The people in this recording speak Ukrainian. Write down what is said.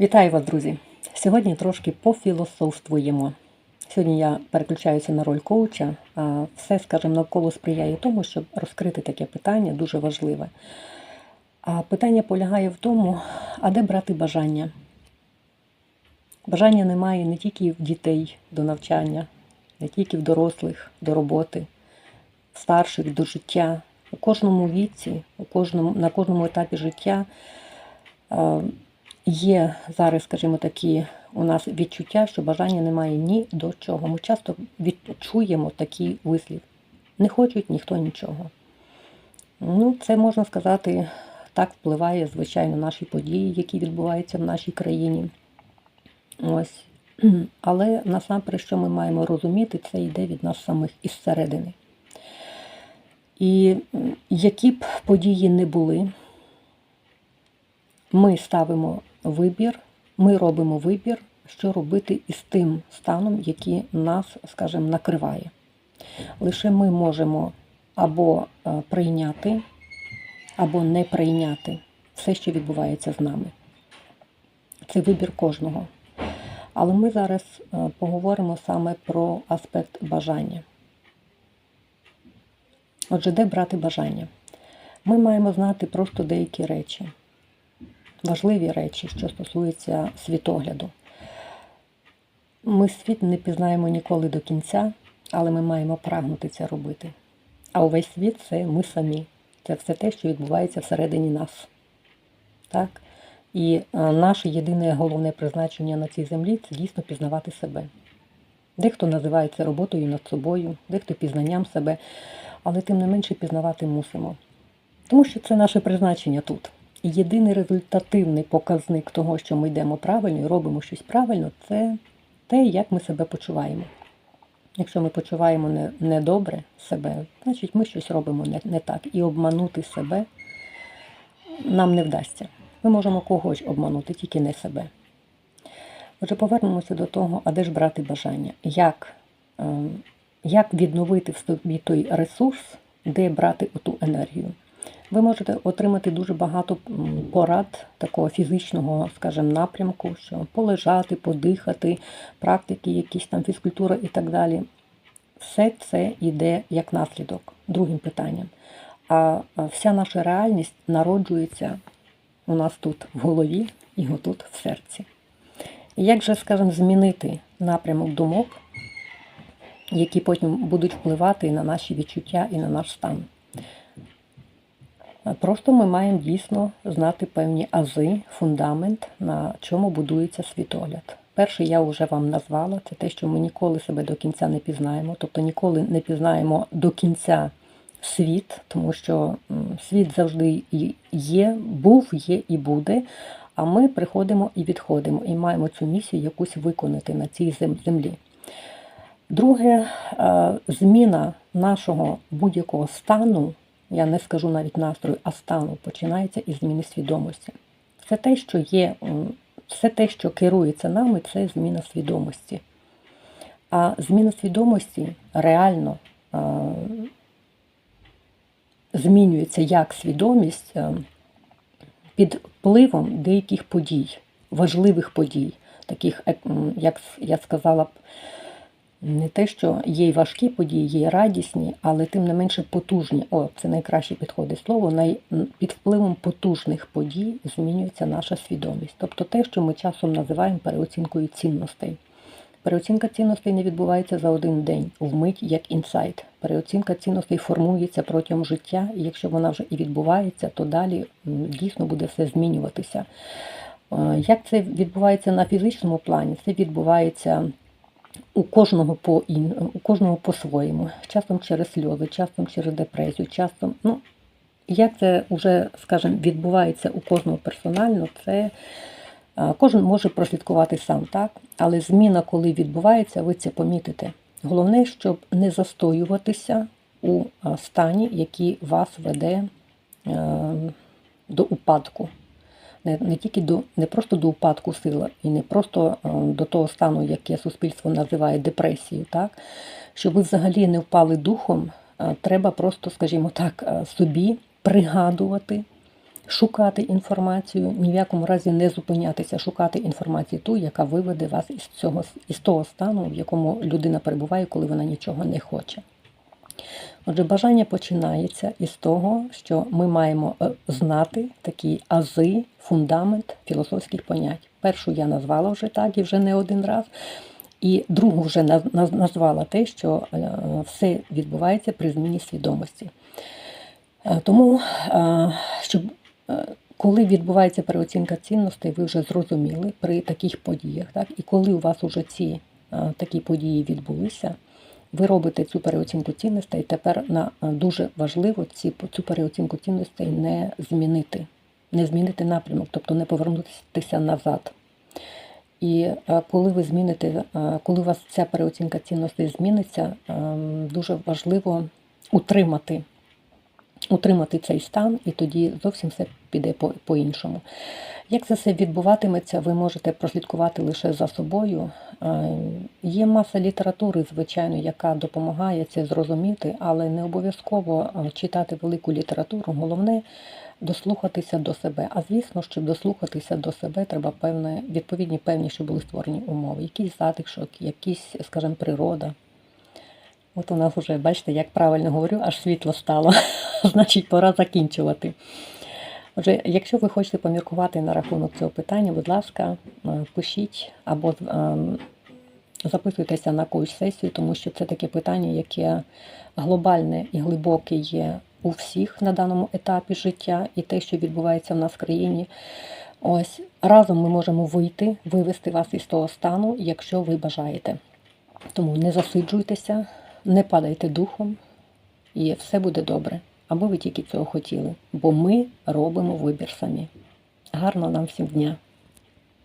Вітаю вас, друзі! Сьогодні трошки пофілософствуємо. Сьогодні я переключаюся на роль коуча, все, скажімо, навколо сприяє тому, щоб розкрити таке питання дуже важливе. А питання полягає в тому, а де брати бажання? Бажання немає не тільки в дітей до навчання, не тільки в дорослих до роботи, в старших до життя. У кожному віці, у кожному, на кожному етапі життя. Є зараз, скажімо, такі у нас відчуття, що бажання немає ні до чого. Ми часто відчуємо такий вислів. Не хочуть ніхто нічого. Ну, це можна сказати, так впливає, звичайно, наші події, які відбуваються в нашій країні. Ось. Але насамперед, що ми маємо розуміти, це йде від нас самих із середини. І які б події не були, ми ставимо вибір, ми робимо вибір, що робити із тим станом, який нас, скажімо, накриває. Лише ми можемо або е, прийняти, або не прийняти все, що відбувається з нами. Це вибір кожного. Але ми зараз е, поговоримо саме про аспект бажання. Отже, де брати бажання? Ми маємо знати просто деякі речі важливі речі, що стосуються світогляду. Ми світ не пізнаємо ніколи до кінця, але ми маємо прагнути це робити. А увесь світ це ми самі. Це все те, що відбувається всередині нас. Так? І е, наше єдине головне призначення на цій землі це дійсно пізнавати себе. Дехто називає це роботою над собою, дехто пізнанням себе, але тим не менше пізнавати мусимо. Тому що це наше призначення тут. Єдиний результативний показник того, що ми йдемо правильно і робимо щось правильно, це те, як ми себе почуваємо. Якщо ми почуваємо не, недобре себе, значить ми щось робимо не, не так. І обманути себе нам не вдасться. Ми можемо когось обманути, тільки не себе. Отже, повернемося до того, а де ж брати бажання? Як, е, як відновити в собі той ресурс, де брати оту енергію? Ви можете отримати дуже багато порад такого фізичного, скажімо, напрямку, що полежати, подихати, практики, якісь там фізкультура і так далі. Все це йде як наслідок другим питанням. А вся наша реальність народжується у нас тут в голові і отут в серці. І як же, скажімо, змінити напрямок думок, які потім будуть впливати на наші відчуття і на наш стан? Просто ми маємо дійсно знати певні ази, фундамент, на чому будується світогляд. Перше, я вже вам назвала, це те, що ми ніколи себе до кінця не пізнаємо, тобто ніколи не пізнаємо до кінця світ, тому що світ завжди є, був, є і буде. А ми приходимо і відходимо, і маємо цю місію якусь виконати на цій землі. Друге, е, зміна нашого будь-якого стану, я не скажу навіть настрою, а стану починається із зміни свідомості. Все те, що є, все те, що керується нами, це зміна свідомості. А зміна свідомості реально змінюється як свідомість е, під впливом деяких подій, важливих подій, таких, е, як я сказала б, не те, що є й важкі події, є й радісні, але тим не менше потужні. О, це найкраще підходить слово. Най... Під впливом потужних подій змінюється наша свідомість. Тобто те, що ми часом називаємо переоцінкою цінностей. Переоцінка цінностей не відбувається за один день, вмить як інсайт. Переоцінка цінностей формується протягом життя, і якщо вона вже і відбувається, то далі дійсно буде все змінюватися. Е, Як це відбувається на фізичному плані? Це відбувається у кожного по ін, у кожного по-своєму, часом через сльози, часом через депресію, часом, ну як це вже, скажімо, відбувається у кожного персонально, це кожен може прослідкувати сам, так? Але зміна, коли відбувається, ви це помітите. Головне, щоб не застоюватися у стані, який вас веде е, до упадку не, не тільки до не просто до упадку сили і не просто е, до того стану, яке суспільство називає депресією, так щоб ви взагалі не впали духом, е, треба просто, скажімо так, е, собі пригадувати шукати інформацію, ні в якому разі не зупинятися, шукати інформацію ту, яка виведе вас із цього із того стану, в якому людина перебуває, коли вона нічого не хоче. Отже, бажання починається із того, що ми маємо е, знати такі ази, фундамент філософських понять. Першу я назвала вже так і вже не один раз. І другу вже наз- наз- назвала те, що е, все відбувається при зміні свідомості. Е, Тому, щоб коли відбувається переоцінка цінностей, ви вже зрозуміли при таких подіях, так? і коли у вас вже ці такі події відбулися, ви робите цю переоцінку цінностей. Тепер на е, дуже важливо ці, цю переоцінку цінностей не змінити, не змінити напрямок, тобто не повернутися назад. І е, коли ви зміните, е, коли у вас ця переоцінка цінностей зміниться, ем, дуже важливо утримати, утримати цей стан, і тоді зовсім все піде по- по-іншому. Як це все відбуватиметься, ви можете прослідкувати лише за собою. Е, Є маса літератури, звичайно, яка допомагає це зрозуміти, але не обов'язково е, читати велику літературу. Головне дослухатися до себе. А звісно, щоб дослухатися до себе, треба певне, відповідні певні, щоб були створені умови, якийсь затишок, якісь, скажімо, природа. От у нас вже, бачите, як правильно говорю, аж світло стало. Значить, пора закінчувати. Отже, якщо ви хочете поміркувати на рахунок цього питання, будь ласка, е, пишіть або ем, записуйтеся на якусь сесію, тому що це таке питання, яке глобальне і глибоке є у всіх на даному етапі життя, і те, що відбувається в нас в країні. Ось разом ми можемо вийти, вивести вас із того стану, якщо ви бажаєте. Тому не засиджуйтеся, не падайте духом, і все буде добре. Або ви тільки цього хотіли, бо ми робимо вибір самі. Гарного нам всім дня!